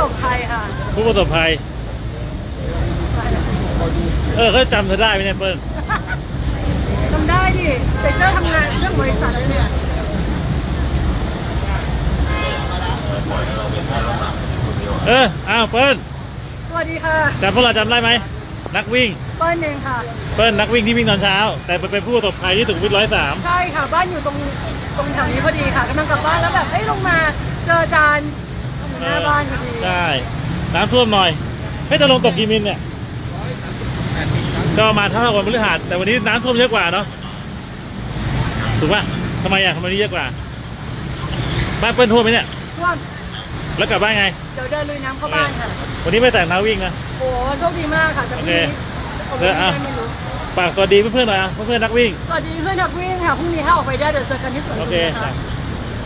สบภัยค่ะผู้ประสบภัย เออเขาจำเธอได้ไหมเนี่ยเปิ้ลทำได้ดิเซ็กเตอร์ทำงานเรื่องบริษัทเลยเนี่ยเอออ้าวเปิ้ลสวัสดีค่ะจำพวกเราจำได้ไหมนักวิ่ง เปิ้ลเองค่ะ เปิ้ลนักวิ่งที่วิ่งตอนเช้า แต่เป็นผู้ประสบภัยที่สุขุมวิทร้อยสามใช่ค่ะ บ้านอยู่ตรงตรงแถวนี้พอดีค่ะกำลังกลับบ้านแล้วแบบเอ้ยลงมาเจออาจารย์อยู่ หน้าบ้านพอดีใช่น้ำท่วมหน่อยไม่จะลงตกกี่มิลเนี่ยก็มาเท่ากับวันพฤหัสแต่วันนี้น้ำท่วมเยอะกว่าเนาะถูกป่ะทำไมอะทำไมนี่เยอะกว่า บ้านเปิ้ลท่วมไหมเนี่ยท่วมแล้วกลับบ้านไงเดี๋ยวเดินลุยน้ำเข้าบ้านค่ะวันนี้ไม่แต่งน้าวิ่งนะโอ้โชคดีมากค่ะแต่พรุ่งนี้โอออกเคไปเอออะได้ไม่รู้ฝากสวัสดีเพื่อนๆหน่อยอะเพื่อนๆนักวิ่งสวัสดีเพื่อนนักวิ่งค่ะพรุ่งนี้ถ้าออกไปได้เดี๋ยวเจอกันที่สวนโอลุมเคนะคะ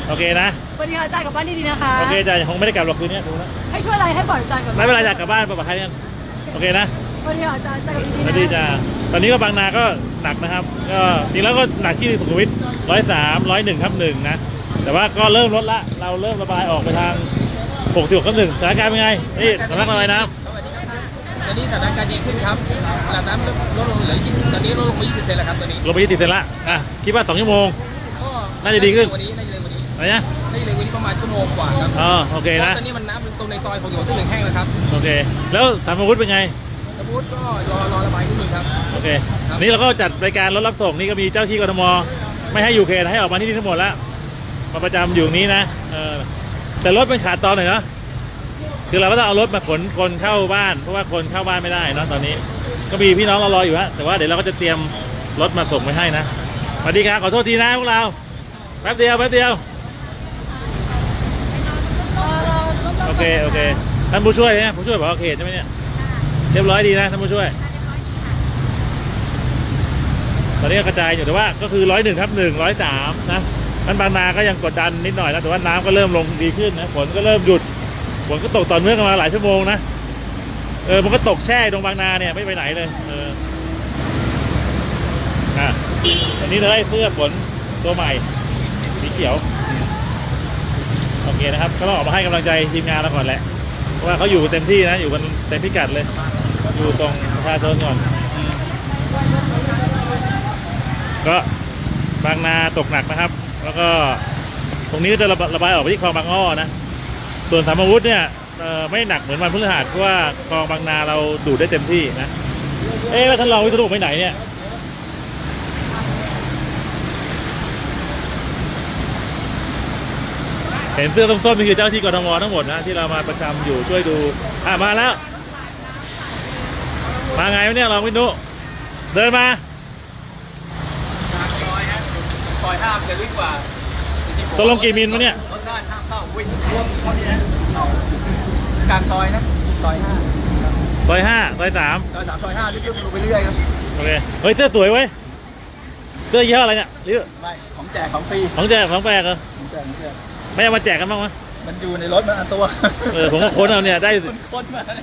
โอเคนะสวัสดีค่ะอาจารย์กลับบ้านดีๆนะคะ โอเคจ้ะคงไม่ได้กลับหรอกคืนนี้ดูนะให้ช่วยอะไรให้ปล่อยอาจารย์ก่อนไม่เป็นไรอยากกลับบ้านปลอดภัยกันโอเคนะสวัสดีค่ะอาจารย์อาจารย์กลับสวัสดีดีๆนะจ้าตอนนี้ก็บางนาก็หนักนะครับ ก็จริงแล้วก็หนักที่สุขุมวิทร้อยสามร้อยหนึ่งทับหนึ่งนะ แต่ว่าก็เริ่มลดละ เราเริ่มระบายออกไปทางหกสิบทับหนึ่งสถานการณ์เป็นไง นี่สำนักอะไรนะ สวัสดีครับตอนนี้สถานการณ์ดีขึ้นครับระดับน้ำลดลงเหลือ20ตอนนี้ลดลงไป20เซนแล้วครับตอนนี้ ลงไปที่ติดเสร็จละอะ คิดว่าสองชั่วโมง ก็น่าจะดีขึ้น วันนี้ น่าจะเร็วกวันนี้ อะไรนะน่าจะเร็วกวันนี้ประมาณชั่วโมงกว่าครับอ๋อโอเคเพนะราะตอนนี้มันน้ำตรงในซอยผมอยู่ที่หนึ่งแห้งแล้วครับโอเค แล้วธรรมวุฒิเป็นไงตะบูธก็รอรอระบายที่นี่ครับโอเค นี่เราก็จัดรายการรถรับส่งนี่ก็มีเจ้าที่กทมไม่ให้อยู่เขตให้ออกมาที่นี่ทั้งหมดแล้วมาประจำอยู่ตรงนี้นะเออแต่รถเป็นขาดตอนหน่อยเนาะคือเราก็ต้องเอารถมาขนคนเข้าบ้าน เพราะว่าคนเข้าบ้านไม่ได้เนอะตอนนี้ ก็มีพี่น้องเรารออยู่ฮะแต่ว่าเดี๋ยวเราก็จะเตรียมรถมาส่งไปให้นะสวัสดีครับขอโทษทีนะพวกเราแป๊บเดียวแป๊บเดียว โอ เคโอเคท่านผู้ช่วยนะผู้ช่วยบอกโอเคใช่ไหมเนี่ยเรียบร้อยดีนะท่านผู้ช่วย ตอนนี้ก็กระจายอยู่แต่ว่าก็คือร้อยหนึ่งทับหนึ่งร้อยสามนะนั้นบางนาก็ยังกดดันนิดหน่อยนะแต่ว่าน้ำก็เริ่มลงดีขึ้นนะฝนก็เริ่มหยุดฝนก็ตกต่อเนื่องกันมาหลายชั่วโมงนะเออมันก็ตกแช่ตรงบางนาเนี่ยไม่ไปไหนเลยเอออะอันนี้เราได้เสื้อฝนตัวใหม่สีเขียวโอ เคนะครับ ก็ต้องออกมาให้กำลังใจทีมงานเราก่อนแหละเพราะว่าเขาอยู่เต็มที่นะ อยู่กันเต็มพิกัดเลย อยู่ตรงประชาชนก่อนก็บางนาตกหนักนะครับ แล้วก็ตรงนี้ก็จะระบระบายออกไปที่คลองบางอ้อนะ ส่วนสามอาวุธเนี่ยไม่หนักเหมือนวันพฤหัสเพราะว่าคลองบางนาเราดูดได้เต็มที่นะ เอ๊ะแล้วท่านรองวิศนุไปไหนเนี่ย เห็นเสื้อส้มๆนี่คือเจ้าที่กทมทั้งหมดนะที่เรามาประจำอยู่ช่วยดูอะมาแล้ว มาไงวะเนี่ยรองวิศนุเดินมาซอยฮะซอยห้ามจะลึกกว่าตกลงกี่มิลวะเนี่ยรถด้านห้ามเข้าวิ่งร่วมเท่านี้นะกลางซอยนะซอยห้าซอยห้าซอยสามซอยสามซอยห้าลึกๆลงไปเรื่อยครับโอเคเฮ้ยเสื้อสวยเว้ยเสื้อยี่ห้ออะไรเนี่ยหรือไม่ของแจกของฟรีของแจกของแปลกเหรอของแจกของแจก ไม่เอามาแจกกันบ้างมั้ยมันอยู่ในรถมันอันตัวเออผมก็ค้นเอาเนี่ยได้ มันค้นมาเลย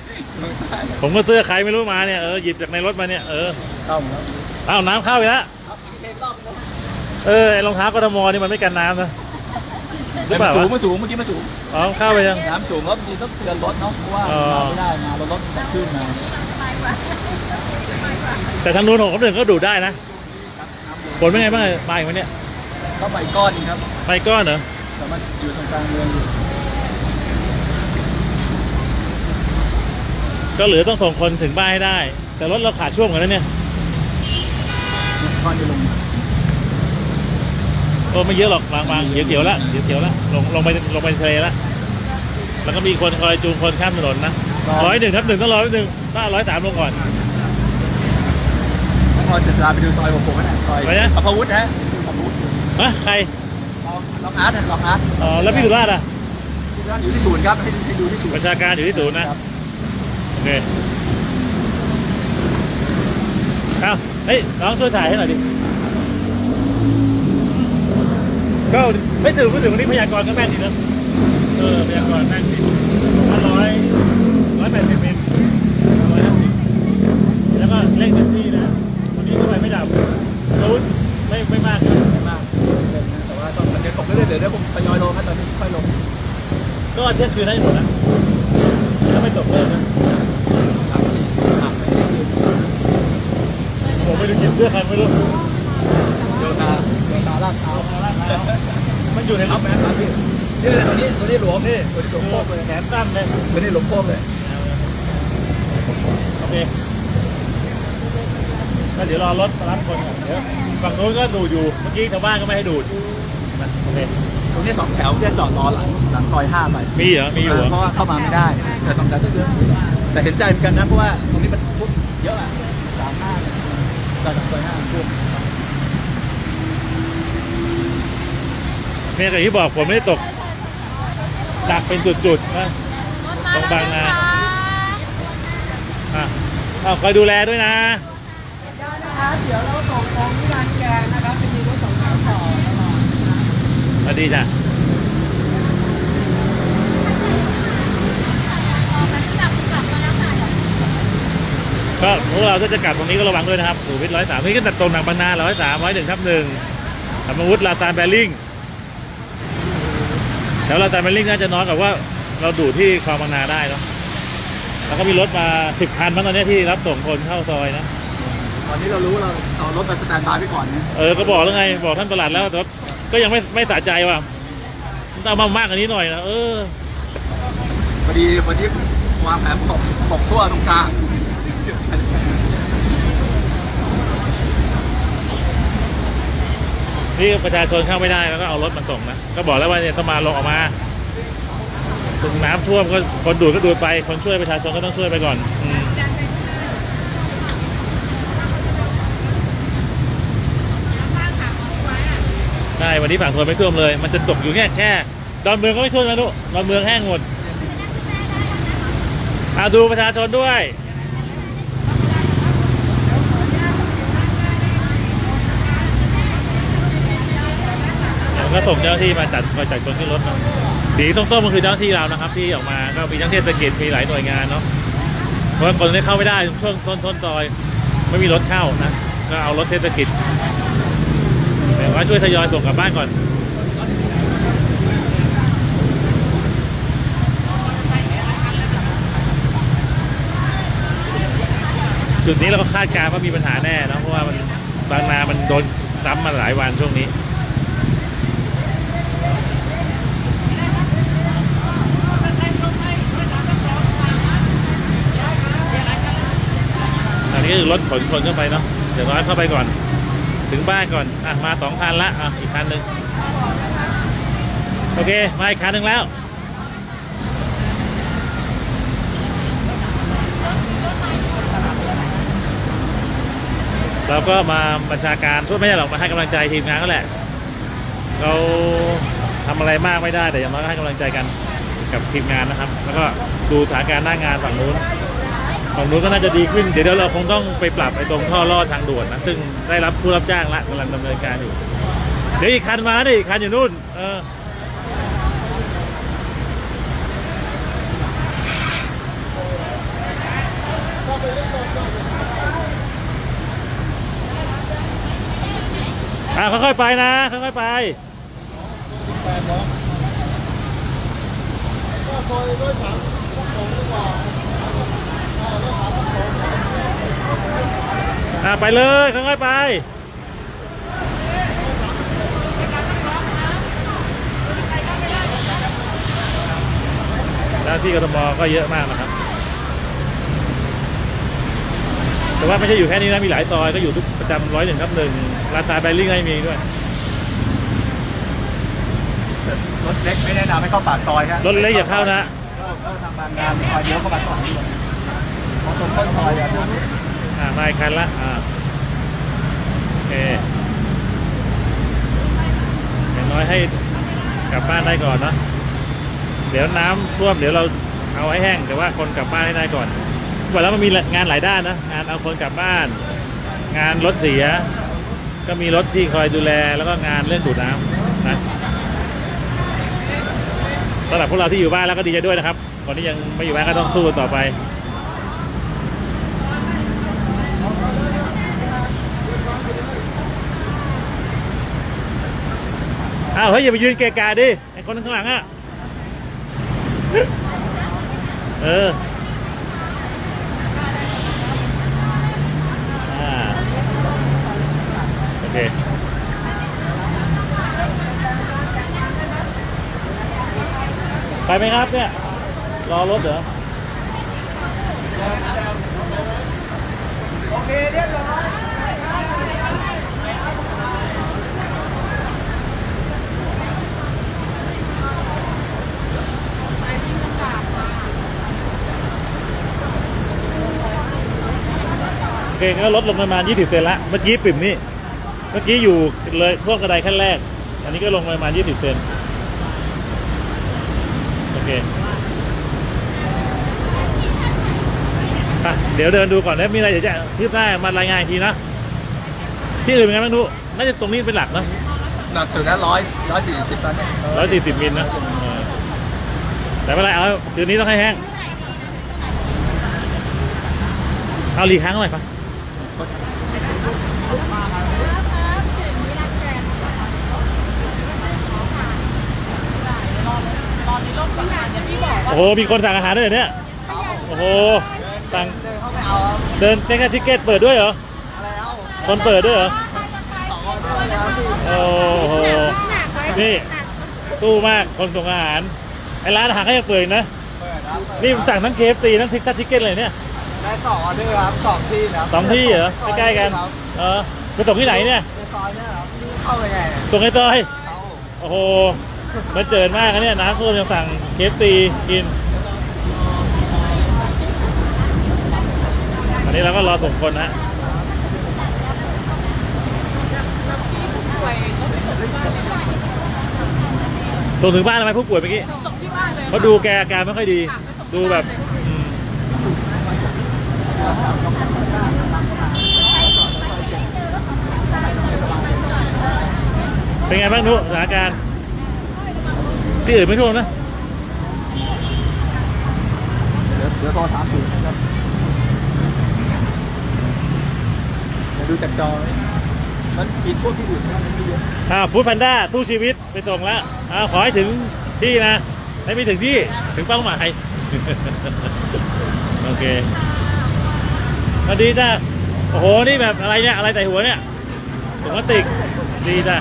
ผมก็เสื้อใครไม่รู้มาเนี่ยเออหยิบจากในรถมาเนี่ยเออเข้าหมดแล้วเอาน้ำเข้าไปแล้วครับอีกเทปรอบนึงเออไอ้รองเท้ากทมนี่มันไม่กันน้ำนะหรือเปมัล่านสูงวะมันสูงเมื่อกี้มันสูง อ๋อเข้าไปยัง น้ำสูงแล้วบางทีต้องเตือนรถเนาะเพราะว่าอ๋อมาไม่ได้มารถรถขึ้นมาแต่ทางนู้นของคนอื่นก็ดูดได้นะฝนเป็นไงบ้างมาอีกวันเนี้ยก็ใบก้อนนึงครับไปก้อนเหรอ แต่มันอยู่ตรงกลางเมืองอยู่ก็เหลือต้องส่งคนถึงบ้านให้ได้ แต่รถเราขาดช่วงเหมือนกันเนี่ยก้อนจะลงมาก็ไม่เยอะหรอกบางบางเขียวๆแล้วเขียวๆแล้วลงลงไปลงไปทะเลแล้วแล้วก็มีคนคอยจูงคนข้ามถนนนะร้อยหนึ่งทับหนึ่งต้องร้อยหนึ่งถ้าร้อยสามลงก่อนแล้วพอจะสลาไปดูซอยหกหกนะซอยไปนะสัพพวุฒิฮะสัพพวุฒิฮะใคร เราเราอาร์ตนะเราอาร์ตอ๋อแล้วพี่สุราชอะอยู่ที่ศูนย์ครับให้ให้ดูที่ศูนย์ ประชาการอยู่ที่ศูนย์นะโอเคเอาเฮ้ยน้องช่วยถ่ายให้หน่อยดิก็ไม่ถึงไม่ถึงวันนี้พยากรณ์ก็แม่นดีนะเออพยากรณ์แม่นดีร้อยร้อยแปดสิบเมตรร้อยห้าสิบแล้วก็เร่งเต็มที่นะวันนี้ก็ไปไม่ดับตูนไม่ไม่มากครั เรื่อยๆเดี๋ยวเดี๋ยวผมทยอยลงครับตอนนี้ค่อยลง ก็เที่ยงคืนได้หมดแล้วไม่ตกเลยนะผมไม่รู้กินเสื้อใครไม่รู้โยตาโยตาลาดเท้ามันอยู่ในครรับถแม่ครับพี่นี่เลยตัวนี้ตัวนี้หลวมนี่ตัวนี้หลวมโคกเลยแขนสั้นเลยตัวนี้หลวมโคกเลยโอเคก็เดี๋ยวรอรถมารับคนก่อนเดี๋ยวฝั่งนู้นก็ดูดอยู่เมื่อกี้ชาวบ้านก็ไม่ให้ดูด นะโอเคตรงนี้สองแถวจะจอดรอหลังหลังซอยห้าไปมีเหรอมีอยู่เหรเพราะอว่าเข้ามาไม่ได้ แต่สองแถวก็เยอะแต่เห็นใจเหมือนกันนะเพราะว่าตรงนี้มันพุ่เยอะอะสามห้าเนี่ยจอดหลังซอยห้าพุ่เนี่ยแต่ที่บอกผมไม่ได้ตกดักเป็นจุดๆนะตรงบางนาอะเอาคอยดูแลด้วยนะนะครับเดี๋ยวเราส่งของที่ร้านแกงนะครับจะมีรถสองแถวต่อตลอด ส วัสดีจ้ะก็พวกเราถ้าจะกลับตรงนี้ก็ระวังด้วยนะครับสู่วิทร้อยสามนี่ก็ตัดตรงหนังบางนาร้อยสามร้อยหนึ่งทับหนึ่งธรรมวุฒิลาซานแบริ่งแถวลาซานแบริ่งน่าจะน้อยกว่าว่าเราดูที่คลองบางนาได้เนาะแล้วก็มีรถมาสิบคันมั้งตอนนี้ที่รับส่งคนเข้าซอยนะตอนนี้เรารู้เราเอารถไปสแตนบายไว้ก่อนนะเออก็บอกแล้วไงบอกท่านประหลัดแล้วแต่ว่า ก็ยังไม่ไม่สะใจว่ะต้องเอามามากกว่านี้หน่อยนะเออพอดีวันนี้วางแผนตกตกทั่วตรงกลางนี่ประชาชนเข้าไม่ได้แล้วก็เอารถมาส่งนะก็บอกแล้วว่าเนี่ยต้องมาลงออกมาถึงน้ำท่วมก็คนดูดก็ดูดไป คนช่วยประชาชนก็ต้องช่วยไปก่อนอืม ใช่ วันนี้ฝั่งทนไม่ท่วมเลย มันจะตกอยู่แค่แค่ดอนเมืองก็ไม่ท่วมนะลูกดอนเมืองแห้งหมดอาดูประชาชนด้วยก็ส่งเจ้าหน้าที่มาจัดมาจัดคนขึ้นรถเนาะสีส้มๆมันคือเจ้าหน้าที่เรานะครับ ที่ออกมาก็มีทั้งเทศกิจมีหลายหน่วยงานเนาะเพราะคนที่เข้าไม่ได้ช่วงต้นต้นซอย ไม่มีรถเข้านะก็เอารถเทศกิจ ว่าช่วยทยอยส่งกลับบ้านก่อนจุดนี้เราก็คาดการณ์ว่ามีปัญหาแน่เนะเพราะว่ามันบางนามันโดนซ้ำมาหลายวันช่วงนี้อันนี้คือรถขนคนเข้าไปเนาะเดี๋ยวน้อยเข้าไปก่อน ถึงบ้านก่อน อะ มาสองคันละ อะ อีกคันหนึ่งโอเค มาอีกคันหนึ่งแล้ว เราก็มาบัญชาการทั่วไม่ใช่หรอก มาให้กำลังใจทีมงานก็แหละ เราทำอะไรมากไม่ได้แต่อย่างน้อยก็ให้กำลังใจกันกับทีมงานนะครับ แล้วก็ดูสถานการณ์หน้างานฝั่งนู้น ฝั่งนู้นก็น่าจะดีขึ้น เดี๋ยวเราคงต้องไปปรับไอ้ตรงท่อลอดทางด่วนนะ ซึ่งได้รับผู้รับจ้างละกำลังดำเนินการอยู่ เดี๋ยวอีกคันมาดิอีกคันอยู่นู่น เอออ่าค่อยๆไปนะค่อยๆไปอ่า ไปเลยค่อยๆไปแล้วที่กทมก็เยอะมากนะครับ แต่ว่าไม่ใช่อยู่แค่นี้นะ มีหลายซอยก็อยู่ทุกประจำร้อยหนึ่งครับหนึ่งราคาแบริ่งก็มีด้วย รถเล็กไม่แนะนำให้เข้าปากซอยฮะรถเล็กอย่าเข้านะ เข้าทางบางนาซอยเดียวเข้ามาก่อนดีกว่าเพราะ ตรงต้นซอยอะนะอ่ามาอีกคันละอ่าโอเคอย่างน้อยให้กลับบ้านได้ก่อนเนอะเดี๋ยวน้ำท่วมเดี๋ยวเราเอาให้แห้งแต่ว่าคนกลับบ้านให้ได้ก่อนบอกแล้วมันมีงานหลายด้านนะงานเอาคนกลับบ้าน งานรถเสีย ก็มีรถที่คอยดูแลแล้วก็งานเรื่องดูดน้ำนะสำหรับพวกเราที่อยู่บ้านแล้วก็ดีใจด้วยนะครับคนที่ยังไม่อยู่บ้านก็ต้องสู้ต่อไปาเฮ้ยอย่าไปยืนเกะกะดิไอ้คนข้างหลังอะ เออโอเคไปไหมครับเนี่ย รอรถเหรอ โอเคเรียบร้อย ก็ลดลงประมาณ 20 เซนละ เมื่อกี้ปิ่มนี่ เมื่อกี้อยู่เลยพวกกระไดขั้นแรก อันนี้ก็ลงประมาณ 20 เซนโอเคอะเดี๋ยวเดินดูก่อนนะมีอะไรเดี๋ยวจะคืบหน้ามารายงานอีกทีนะที่อื่นเป็นไงบ้างดูน่าจะตรงนี้เป็นหลักนะหนักสุดนะร้อยร้อยสี่สิบตอนนี้ร้อยสี่สิบมิลนะเออแต่ไม่เป็นไรเอาคืนนี้ต้องให้แห้ง เอารีค้างหน่อยปะ โอ้โหมีคนสั่งอาหารด้วยเหรอเนี่ย โอ้โห สั่งเดินเข้าไปเอาครับเดินเมกาชิเก็ตเปิดด้วยเหรอ อะไรเอาคนเปิดด้วยเหรอ สองออเดอร์แล้วพี่โอ้โห นี่ สู้มากคนส่งอาหาร ไอ้ร้านอาหารก็ยังเปิดอยู่นะ เปิดครับนี่สั่งทั้งเคฟตีทั้งพิกาชิเก็ตเลยเนี่ยได้สองออเดอร์ครับสองที่นะครับสองที่เหรอ ใกล้ๆกัน ครับเออไปส่งที่ไหนเนี่ย ในซอยเนี่ยครับเข้าไปไงเนี่ยส่งไอ้ต้อย เขาโอ้โห มันเจิดมากนะเนี่ยน้ำท่วมยังสั่งเคฟตีกินอันนี้เราก็รอส่งคนนะส่งถึงบ้านทำไมผู้ป่วยเมื่อกี้ส่งที่บ้านเลยเขาดูแกอาการไม่ค่อยดี ดูแบบเป็นไงบ้างนุสถานการณ์ ที่อื่นไม่ท่วมนะเดี๋ยวเดี๋ยวโทรถามถึงนะครับเดี๋ยวดูจากจอยมันปิดพวกที่อื่นนะมันไม่เยอะอ่าฟูดแพนด้าตู้ชีวิตไปส่งแล้วอ่าขอให้ถึงที่นะให้ไม่ถึงที่ถึงเป้าหมาย โอเคสวัสดีจ้าโอ้โห นี่แบบอะไรเนี่ย อะไรใส่หัวเนี่ยถุงพลาสติก ดีจ้ะ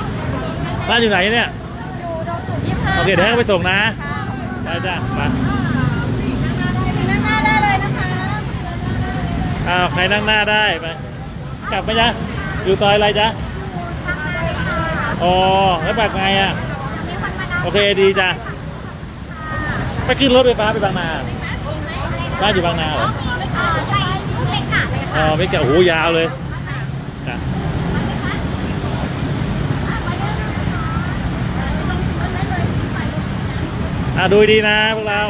บ้านอยู่ไหนเนี่ย โอเคเดี๋ยวให้ไปส่งนะได้จ้ะมานั่งหน้าได้เลยนะคะอ้าวใครนั่งหน้าได้ไปกลับไหมจ๊ะอยู่ซอยอะไรจ๊ะอ๋อแล้วแบบไงอะโอเคดีจ้ะไปขึ้นรถไฟฟ้าไปบางนาบ้านอยู่บางนาเหรออ๋อไม่แก่โอ้โหยาวเลยจ้ะ อะดูดีนะพวกเรา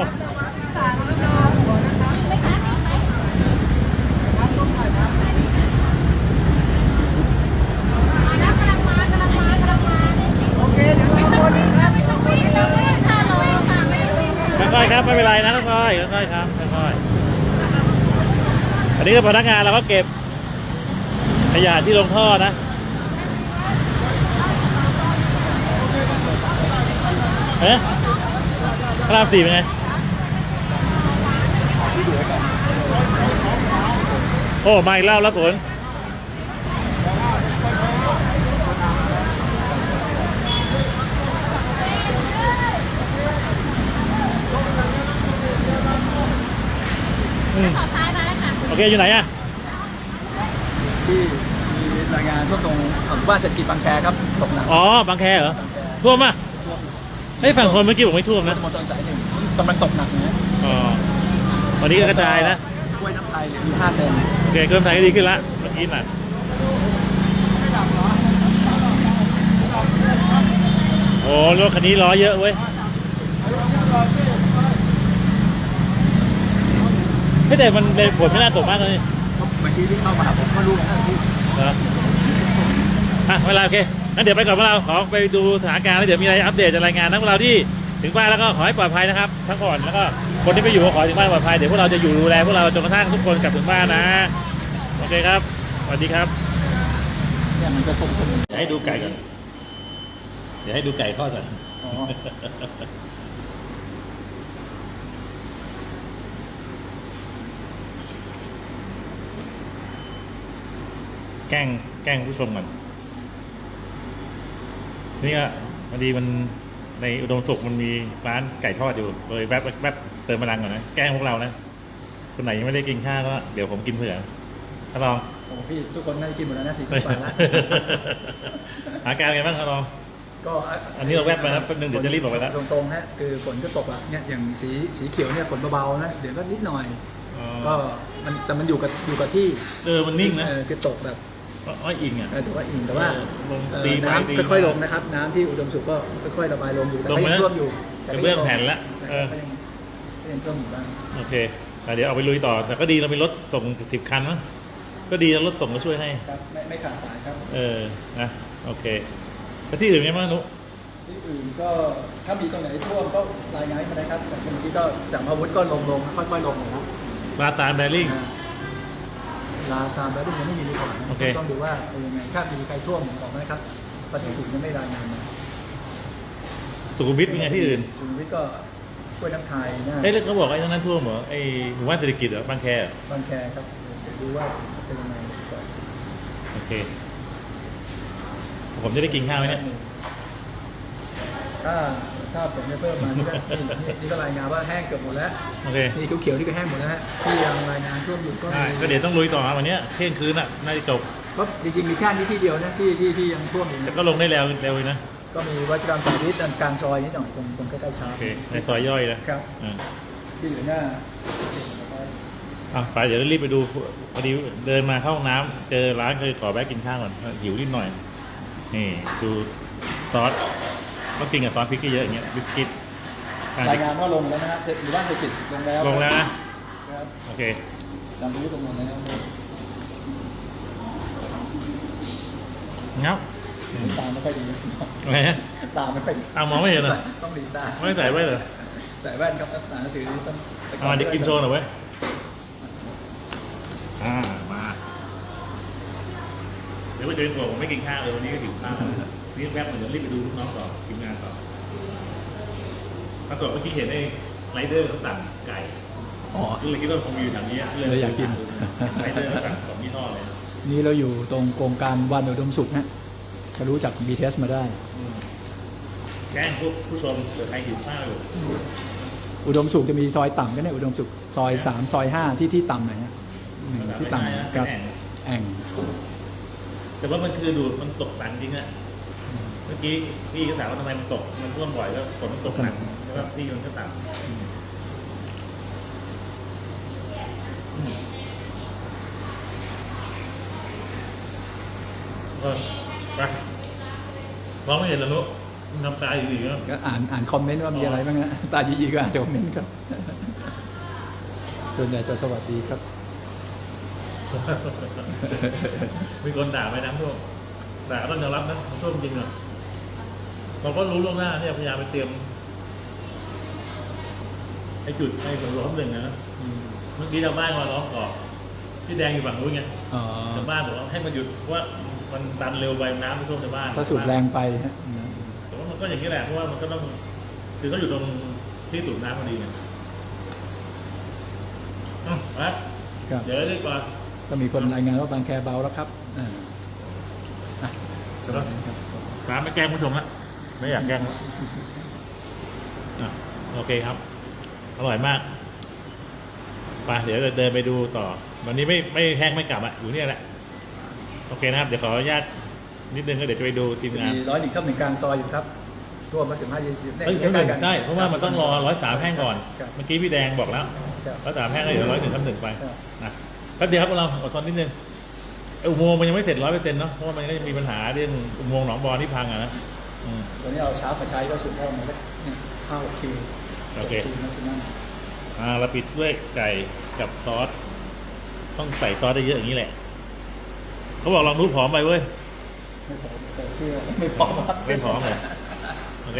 ค่อยๆครับไม่เป็นไรนะค่อยๆค่อยๆครับค่อยๆอันนี้ก็พนักงานเราก็เก็บขยะที่ลงท่อนะเอ๊ะ ระรามสี่เป็นไง โอ้มาอีกแล้วแล้วฝนอืมโอเค อยู่ไหนอะที่มีรายงานทั่วตรงหมู่บ้านเศรษฐกิจบางแคครับตกหนักอ๋อ บางแคเหรอท่วมอะ ไอ้ยฝั่งคนเมื่อกี้บอกไม่ท่วมนะมอเตอร์สายหนึ่งกำลังตกหนักนะอ๋อวันนี้ก็กระจายนะกล้วยน้ำไทยเหลืออยู่ห้าเซนโอเคเกินไทยก็ดีขึ้นละเมื่อกี้หนักโอ้รถคันนี้ล้อเยอะเว้ยไม่แต่มันเป็นฝนไม่น่าตกมากเลยเมื่อกี้ที่เข้ามาหาผมก็รู้นะพี่เหรออะเวลาโอเค งั้นเดี๋ยวไปก่อนพวกเราขอไปดูสถานการณ์แล้วเดี๋ยวมีอะไรอัปเดตจะรายงานนะพวกเราที่ถึงบ้านแล้วก็ขอให้ปลอดภัยนะครับทั้งก่อนแล้วก็คนที่ไม่อยู่ก็ขอถึงบ้านปลอดภัยเดี๋ยวพวกเราจะอยู่ดูแลพวกเราจนกระทั่งทุกคนกลับถึงบ้านนะโอเคครับสวัสดีครับเดี๋ยวให้ดูไก่ก่อนเดี๋ยวให้ดูไก่ทอดก่อนอ๋อแกล้งแกล้งผู้ชมก่อน นี่ก็พอดีมันในอุดมสุขมันมีร้านไก่ทอดอยู่เลยแวบแวบเติมพลังก่อนนะ แกล้งพวกเรานะคนไหนยังไม่ได้กินข้าวก็เดี๋ยวผมกินเผื่อถ้าลองโอ้พี่ทุกคนได้กินหมดแล้วนะสี่ทุ่มกว่าแล้วอาการเป็นไงบ้างครับลองก็อันนี้เราแวบมาครับแป๊บนึงเดี๋ยวจะรีบออกไปแล้วทรงๆฮะคือฝนก็ตกอะเนี่ยอย่างสีสีเขียวเนี่ยฝนเบาๆนะเดี๋ยวก็นิดหน่อยอ๋อก็มันแต่มันอยู่กับอยู่กับที่เออมันนิ่งนะเออคือตกแบบ อ้อยอิงอะเออถือว่าอิ่มแต่ว่าเออลงเอ่อดีมากดีน้ำค่อยๆลงนะครับ น้ำที่อุดมสุขก็ค่อยๆระบายลงอยู่แต่ลงก็ไหมยังท่วมอยู่จะเบื้องแผ่นละแต่เออ ก็ยังก็ยังท่วมอยู่บ้างโอเคแต่เดี๋ยวเอาไปลุยต่อ แต่ก็ดีเรามีรถส่งสิบคันมั้งก็ดีแล้วรถส่งก็ช่วยให้ ครับไม่ไม่ขาดสายครับ เออ นะ โอเคแล้วที่อื่นเป็นไงบ้างนุที่อื่นก็ถ้ามีตรงไหนท่วมก็รายงานมาได้ครับแต่บางทีก็สัมภาวุธก็ลงลงค่อยๆลงนะครับ ลาซานแบริ่ง ลาซามแล้วยังไม่มีรีพอร์ตนะโอเค ต้องดูว่าเป็นยังไงถ้ามีใครท่วมบอกมานะครับตอนที่ศูนย์ยังไม่รายงานมาสุขุมวิทเป็นไงที่อื่นศูนย์วิทย์ก็กล้วยน้ำไทยนะเอ้ยแล้วเขาบอกไอ้ตรงนั้นท่วมเหรอไอ้หมู่บ้านเศรษฐกิจเหรอบางแคเหรอบางแคครับเดี๋ยวดูว่าเป็นยังไงก่อนโอเค ผมจะได้กินข้าวไหมเนี่ยถ้า ถ้าฝนไม่เพิ่มมานี่ก็นี่นี่นี่ก็รายงานว่าแห้งเกือบหมดแล้วโอเคนี่เขียวๆนี่ก็แห้งหมดแล้วฮะที่ยังรายงานท่วมอยู่ก็ได้มีก็เดี๋ยวต้องลุยต่อครับวันเนี้ยเที่ยงคืนอะน่าจะจบก็จริงๆมีแค่นี้ที่เดียวนะที่ที่ที่ยังท่วมอยู่แต่นะก็ลงได้เร็วเร็วเลยนะก็มีวัชรามสาธิตกลางซอยนิดหน่อยตรงตรงใกล้ๆชาโอร์เคในซอยย่อยนะครับอ่าที่เหลือหน้า อะไปเดี๋ยวรีบไปดูพอดีเดินมาเข้าห้องน้ำเจอร้านเคยขอแวะกินข้าวก่อนหิวนิดหน่อยนี่ดูซอส ก็กินกับซอสพริกเยอะๆอย่างเงี้ยบิสกิตอะรายงานว่าลงแล้วนะฮะหรือว่าเศรษฐกิจลงแล้วลงแล้วนะ ครับโอเค จำรู้ลงหมดแล้วงับอืมตาไม่ค่อยดีอะไรนะตาไม่ค่อยดีเอามองไม่เห็นเหรอต้องหลีตาไม่ใส่ไว้เหรอใส่แว่นครับอ่านหนังสือต้องเอามาเดี๋ยวกินโชว์หน่อยเว้ยอ่ามาเดี๋ยวไปเจอผมผมไม่กินข้าวเลยวันนี้ก็หิวข้าว นี่แวบเหมือนรีบไปดูลูกน้องต่อทีมงานต่อปรากฏเมื่อกี้เห็นไอ้ไรเดอร์เขาสั่งไก่อ๋อ ก็เลยคิดว่าคงอยู่แถวนี้เลยอยากกิน ไรเดอร์เขาสั่งของยี่ห้อเลยนี่เราอยู่ตรงโครงการวันอุดมสุขนะจะรู้จัก BTS มาได้อืมแกล้งพวกผู้ชมเกิดใครหิวข้าวอยู่อุดมสุขจะมีซอยต่ำก็เนี่ยอุดมสุขซอยสามซอยห้าที่ที่ต่ำหน่อยฮะอืมที่ต่ำครับแข่งแอ่งแต่ว่ามันคือดูดมันตกหนักจริงอะเมื่อกี้พี่ก็ถามว่าทำไมมันตก มันท่วมบ่อยแล้วฝนมันตกหนักแล้วก็ที่มันก็ต่ำอืมก็ไปมองไม่เห็นแล้วนุ๊กน้ำตาอยู่อีกแล้วก็อ่านอ่านคอมเมนต์ว่ามีอะไรบ้างนะตาดีๆก็อ่านคอมเมนต์ครับส่วนใหญ่จะสวัสดีครับ มีคนด่าไหมน้ำท่วมด่าก็ต้องยอมรับนะมันท่วมจริงอะ เราก็รู้ล่วงหน้าเนี่ยพยายามไปเตรียมไอ้จุดไอ้ฝนล้อมหนึ่งนะเมื่อกี้ชาวบ้านมาร้องก่อนพี่แดงอยู่ฝั่งนู้นไงอ๋อชาวบ้านบอกว่าให้มันหยุดเพราะว่ามันดันเร็วไปน้ำไม่ท่วมชาวบ้านถ้าสูดแรงไปฮะแต่ว่ามันก็อย่างนี้แหละเพราะว่ามันก็ต้องคือเขาอยู่ตรงที่สูบน้ำพอดีไงเอ้าไปครับเดี๋ยวเรียกก่อน ก็มีคนรายงานว่าบางแคเบาแล้วครับอ่าอะสวัสดีครับ ร้านไม่แกล้งผู้ชมละ ไม่อยากแกล้งละอะโอเคครับ อร่อยมากไปเดี๋ยวจะเดินไปดูต่อ วันนี้ไม่ไม่แห้งไม่กลับอะอยู่เนี่ยแหละ โอเคนะครับ เดี๋ยวขออนุญาตนิดนึงก็เดี๋ยวจะไปดูทีมจะงาน มีร้อยหนึ่งครับหนึ่งกลางซอยอยู่ครับร่วมมาสิบห้ายี่สิบเฮ้ยเดี๋ยวก่อนได้เพราะว่ามันต้องรอร้อยสามแห้งก่อน ครับ เมื่อกี้พี่แดงบอกแล้วครับ ร้อยสามแห้งก็เดี๋ยวร้อยหนึ่งทับหนึ่งไปครับ นะแป๊บเดียวครับพวกเราอดทนนิดนึงไอ้อุโมงค์มันยังไม่เสร็จร้อยเปอร์เซ็นต์เนาะเพราะว่ามันก็จะมีปัญหาเรื่องอุโมงค์หนองบอที่พังอะนะอืม ตัวนี้เอาชาร์ปมาใช้ก็สุดเข้ามาสักเนี่ยห้าหกคิวโอเคคิวแม็กซิมัมอ่าเราปิดด้วยไก่กับซอสต้องใส่ซอสได้เยอะอย่างนี้แหละ เขาบอกลองนูดผอมไปเว้ย ไม่พอใส่เสื้อไม่พอครับไม่ผอมเลยโอเค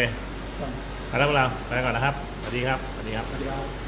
ครับไปแล้วพวกเราไปก่อนนะครับสวัสดีครับสวัสดีครับสวัสดีครับ